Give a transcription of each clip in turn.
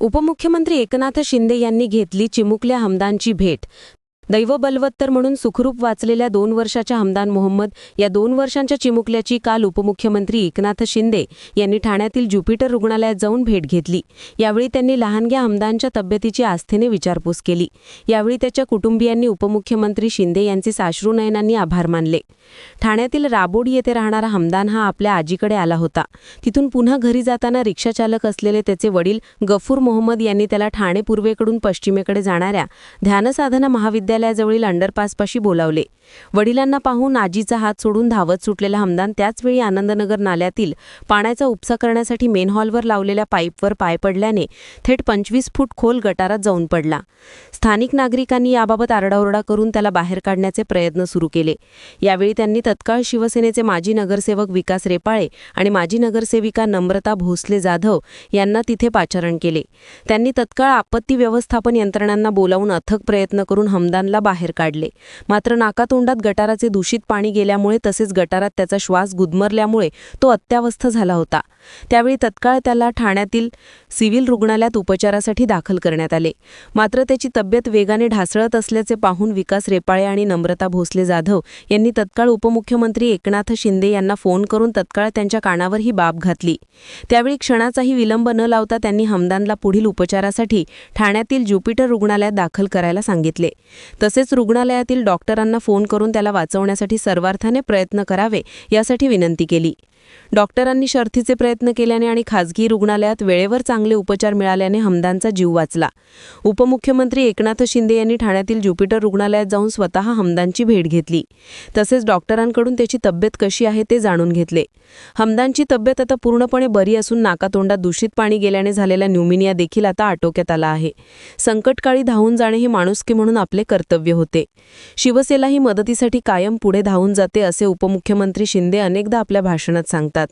उपमुख्यमंत्री एकनाथ शिंदे यांनी घेतली चिमुकल्या हमदांची भेट. दैव बलवत्तर म्हणून सुखरूप वाचलेल्या दोन वर्षाच्या हमदान मोहम्मद या दोन वर्षांच्या चिमुकल्याची काल उपमुख्यमंत्री एकनाथ शिंदे यांनी ठाण्यातील ज्युपिटर रुग्णालयात जाऊन भेट घेतली. यावेळी त्यांनी लहानग्या हमदानच्या तब्येतीची आस्थेने विचारपूस केली. यावेळी त्याच्या कुटुंबियांनी उपमुख्यमंत्री शिंदे यांचे साश्रुनयनांनी आभार मानले. ठाण्यातील राबोड येथे राहणारा हमदान हा आपल्या आजीकडे आला होता. तिथून पुन्हा घरी जाताना रिक्षाचालक असलेले त्याचे वडील गफूर मोहम्मद यांनी त्याला ठाणे पूर्वेकडून पश्चिमेकडे जाणाऱ्या ध्यानसाधना महाविद्यालय कार्यालयाजवळील अंडरपासपाशी बोलावले. वडिलांना पाहून आजीचा हात सोडून धावत सुटलेला हमदान त्याचवेळी आनंदनगर नाल्यातील पाण्याचा उपसा करण्यासाठी मेन हॉलवर लावलेल्या पाईपवर पाय पडल्याने थेट पंचवीस फूट खोल गटारात जाऊन पडला. स्थानिक नागरिकांनी याबाबत आरडाओरडा करून त्याला बाहेर काढण्याचे प्रयत्न सुरू केले. यावेळी त्यांनी तत्काळ शिवसेनेचे माजी नगरसेवक विकास रेपाळे आणि माजी नगरसेविका नम्रता भोसले जाधव यांना तिथे पाचारण केले. त्यांनी तत्काळ आपत्ती व्यवस्थापन यंत्रणांना बोलावून अथक प्रयत्न करून हमदान हमदानला बाहेर काढले. मात्र नाकातोंडात गटाराचे दूषित पाणी गेल्यामुळे तसेच गटारात त्याचा श्वास गुदमरल्यामुळे तो अत्यावस्थ झाला होता. त्यावेळी तत्काळ त्याला ठाण्यातील सिव्हिल रुग्णालयात उपचारासाठी दाखल करण्यात आले. मात्र त्याची तब्येत वेगाने ढासळत असल्याचे पाहून विकास रेपाळे आणि नम्रता भोसले जाधव यांनी तत्काळ उपमुख्यमंत्री एकनाथ शिंदे यांना फोन करून तत्काळ त्यांच्या कानावर ही बाब घातली. त्यावेळी क्षणाचाही विलंब न लावता त्यांनी हमदानला पुढील उपचारासाठी ठाण्यातील ज्युपिटर रुग्णालयात दाखल करायला सांगितले. तसेच रुग्णालयातील डॉक्टरांना फोन करून त्याला वाचवण्यासाठी सर्वार्थाने प्रयत्न करावे यासाठी विनंती केली. डॉक्टरांनी शर्थीचे प्रयत्न केल्याने आणि खासगी रुग्णालयात वेळेवर चांगले उपचार मिळाल्याने हमदानचा जीव वाचला. उपमुख्यमंत्री एकनाथ शिंदे यांनी ठाण्यातील ज्युपिटर रुग्णालयात जाऊन स्वतः हमदानची भेट घेतली. तसेच डॉक्टरांकडून त्याची तब्येत कशी आहे ते जाणून घेतले. हमदानची तब्येत आता पूर्णपणे बरी असून नाकातोंडात दूषित पाणी गेल्याने झालेला न्यूमिनिया देखील आता आटोक्यात आला आहे. संकटकाळी धावून जाणे हे माणुसकी म्हणून आपले कर्तव्य होते. शिवसेना ही मदतीसाठी कायम पुढे धावून जाते असे उपमुख्यमंत्री शिंदे अनेकदा आपल्या भाषणात सांगतात.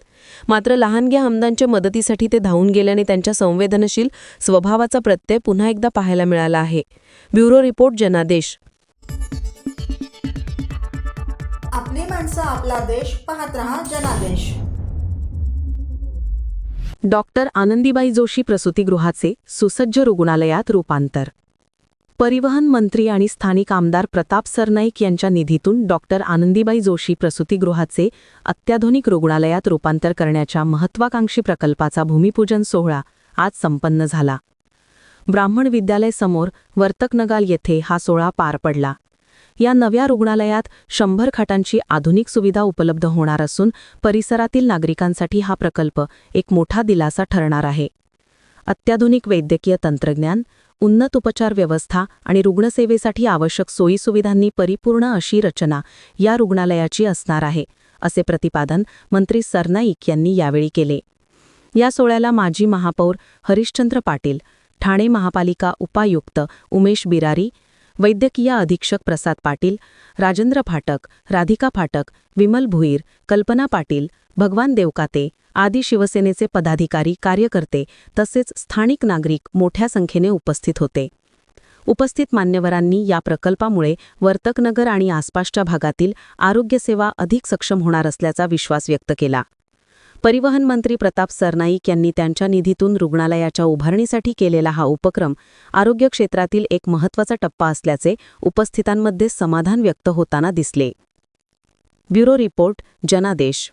मात्र लहानग्या हमदानच्या मदतीसाठी ते धावून गेल्याने त्यांच्या संवेदनशील स्वभावाचा प्रत्यय पुन्हा एकदा पाहायला मिळाला आहे. ब्युरो रिपोर्ट जनादेश. आपली माणसं आपला देश पाहत रहा जनादेश. डॉक्टर आनंदीबाई जोशी प्रसूतिगृहाचे सुसज्ज रुग्णालयात रूपांतर. परिवहन मंत्री आणि स्थानिक आमदार प्रताप सरनाईक यांच्या निधीतून डॉक्टर आनंदीबाई जोशी प्रसूतीगृहाचे अत्याधुनिक रुग्णालयात रूपांतर करण्याच्या महत्वाकांक्षी प्रकल्पाचा भूमिपूजन सोहळा आज संपन्न झाला. ब्राह्मण विद्यालय समोर वर्तकनगाल येथे हा सोहळा पार पडला. या नव्या रुग्णालयात शंभर खाटांची आधुनिक सुविधा उपलब्ध होणार असून परिसरातील नागरिकांसाठी हा प्रकल्प एक मोठा दिलासा ठरणार आहे. अत्याधुनिक वैद्यकीय तंत्रज्ञान उन्नत उपचार व्यवस्था आणि रुग्णसेवेसाठी आवश्यक सोयीसुविधांनी परिपूर्ण अशी रचना या रुग्णालयाची असणार आहे असे प्रतिपादन मंत्री सरनाईक यांनी यावेळी केले. या सोहळ्याला माजी महापौर हरिश्चंद्र पाटील ठाणे महापालिका उपायुक्त उमेश बिरारी वैद्यकीय अधीक्षक प्रसाद पाटील राजेंद्र फाटक राधिका फाटक विमल भुईर कल्पना पाटील भगवान देवकाते आदी शिवसेनेचे पदाधिकारी कार्यकर्ते तसेच स्थानिक नागरिक मोठ्या संख्येने उपस्थित होते. उपस्थित मान्यवरांनी या प्रकल्पामुळे वर्तकनगर आणि आसपासच्या भागातील आरोग्यसेवा अधिक सक्षम होणार असल्याचा विश्वास व्यक्त केला. परिवहन मंत्री प्रताप सरनाईक यांनी त्यांच्या निधीतून रुग्णालयाच्या उभारणीसाठी केलेला हा उपक्रम आरोग्य क्षेत्रातील एक महत्त्वाचा टप्पा असल्याचे उपस्थितांमध्ये समाधान व्यक्त होताना दिसले. ब्युरो रिपोर्ट जनादेश.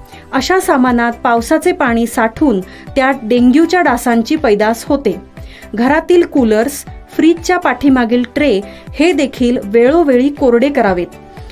अशा सामानात पावसाचे पाणी साठून त्यात डेंग्यूच्या डासांची पैदास होते. घरातील कूलर्स फ्रीजच्या पाठीमागील ट्रे हे देखील वेळोवेळी कोरडे करावेत.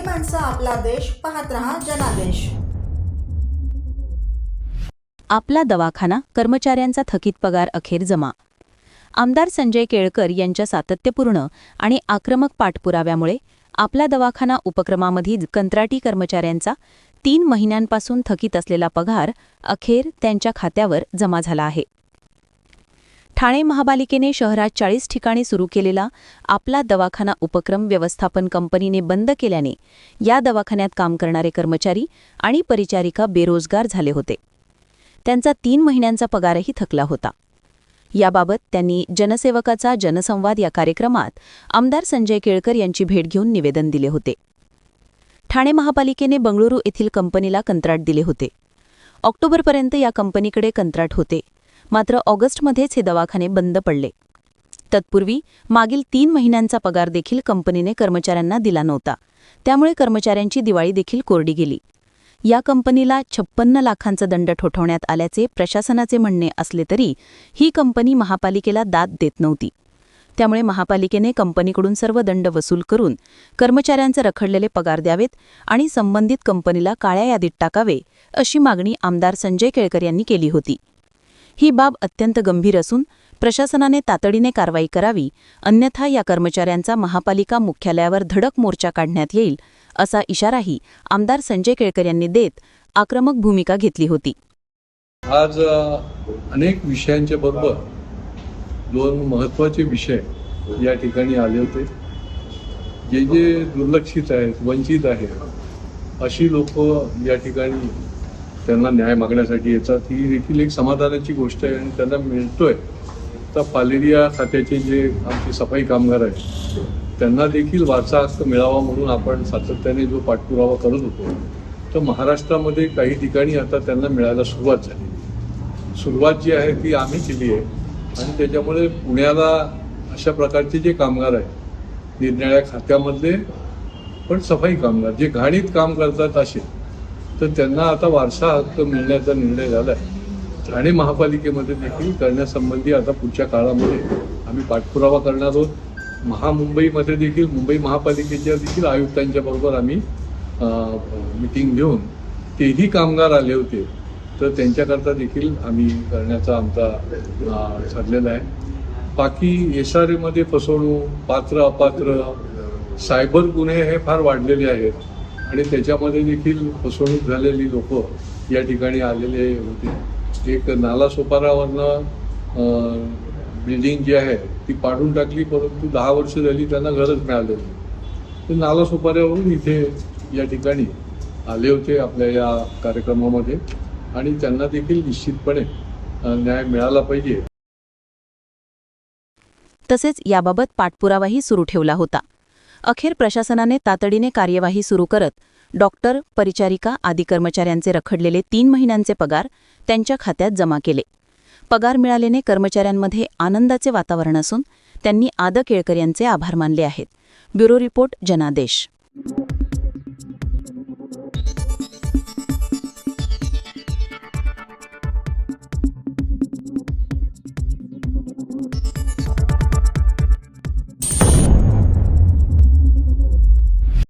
आपली माणसं आपला देश पाहत रहा जनादेश. आपला दवाखाना कर्मचाऱ्यांचा थकीत पगार अखेर जमा. आमदार संजय केळकर यांच्या सातत्यपूर्ण आणि आक्रमक पाठपुराव्यामुळे आपला दवाखाना उपक्रमामधील कंत्राटी कर्मचाऱ्यांचा तीन महिन्यांपासून थकीत असलेला पगार अखेर त्यांच्या खात्यावर जमा झाला आहे. ठाणे महापालिकेने शहरात चाळीस ठिकाणी सुरू केलेला आपला दवाखाना उपक्रम व्यवस्थापन कंपनीने बंद केल्याने या दवाखान्यात काम करणारे कर्मचारी आणि परिचारिका बेरोजगार झाले होते. त्यांचा तीन महिन्यांचा पगारही थकला होता. याबाबत त्यांनी जनसेवकाचा जनसंवाद या कार्यक्रमात आमदार संजय केळकर यांची भेट घेऊन निवेदन दिले होते. ठाणे महापालिकेने बंगळुरू येथील कंपनीला कंत्राट दिले होते. ऑक्टोबरपर्यंत या कंपनीकडे कंत्राट होते. मात्र ऑगस्टमध्येच हे दवाखाने बंद पडले. तत्पूर्वी मागील तीन महिन्यांचा पगार देखील कंपनीने कर्मचाऱ्यांना दिला नव्हता. त्यामुळे कर्मचाऱ्यांची दिवाळी देखील कोरडी गेली. या कंपनीला छप्पन्न लाखांचा दंड ठोठवण्यात आल्याचे प्रशासनाचे म्हणणे असले तरी ही कंपनी महापालिकेला दाद देत नव्हती. त्यामुळे महापालिकेने कंपनीकडून सर्व दंड वसूल करून कर्मचाऱ्यांचे रखडलेले पगार द्यावेत आणि संबंधित कंपनीला काळ्या यादीत टाकावे अशी मागणी आमदार संजय केळकर यांनी केली होती. ही बाब अत्यंत गंभीर असून प्रशासनाने तातडीने कारवाई करावी अन्यथा या कर्मचाऱ्यांचा महापालिका मुख्यालयावर धडक मोर्चा काढण्यात येईल असा इशाराही आमदार संजय केळकर यांनी देत आक्रमक भूमिका घेतली होती. आज अनेक विषयांच्या बरोबर दोन महत्त्वाचे विषय या ठिकाणी आले होते. जे जे दुर्लक्षित आहेत वंचित आहेत अशी लोक या ठिकाणी त्यांना न्याय मागण्यासाठी येतात. ही देखील एक समाधानाची गोष्ट आहे आणि त्यांना मिळतोय. तर पालेरिया खात्याचे जे आमचे सफाई कामगार आहेत त्यांना देखील वारसा हक्क मिळावा म्हणून आपण सातत्याने जो पाठपुरावा करत होतो तर महाराष्ट्रामध्ये काही ठिकाणी आता त्यांना मिळायला सुरुवात झाली. सुरुवात जी आहे ती आम्ही केली आहे आणि त्याच्यामुळे पुण्याला अशा प्रकारचे जे कामगार आहेत निरनिळ्या खात्यामधले पण सफाई कामगार जे घाणीत काम करतात असे तर त्यांना आता वारसा हक्क मिळण्याचा निर्णय झाला आहे ठाणे महापालिकेमध्ये देखील करण्यासंबंधी आता पुढच्या काळामध्ये आम्ही पाठपुरावा करणार आहोत. महामुंबईमध्ये देखील मुंबई महापालिकेच्या देखील आयुक्तांच्या बरोबर आम्ही मिटिंग घेऊन तेही कामगार आले होते. तर त्यांच्याकरता देखील आम्ही करण्याचा आमचा ठरलेला आहे. बाकी एस आर एमध्ये फसवणूक पात्र अपात्र सायबर गुन्हे हे फार वाढलेले आहेत. आणि त्याच्यामध्ये देखील फसवणूक झालेली लोक या ठिकाणी आलेले होते. एक नालासोपारावरनं बिल्डिंग जी आहे ती पाडून टाकली परंतु दहा वर्ष झाली त्यांना घरच मिळाले नाही. ते नालासोपाऱ्यावरून इथे या ठिकाणी आले होते आपल्या या कार्यक्रमामध्ये आणि त्यांना देखील निश्चितपणे न्याय मिळाला पाहिजे. तसेच याबाबत पाठपुरावाही सुरू ठेवला होता. अखेर प्रशासनाने तातडीने कार्यवाही सुरू करत डॉक्टर परिचारिका आदी कर्मचाऱ्यांचे रखडलेले तीन महिन्यांचे पगार त्यांच्या खात्यात जमा केले. पगार मिळाल्याने कर्मचाऱ्यांमध्ये आनंदाचे वातावरण असून त्यांनी आद केळकर यांचे आभार मानले आहेत. ब्युरो रिपोर्ट जनादेश.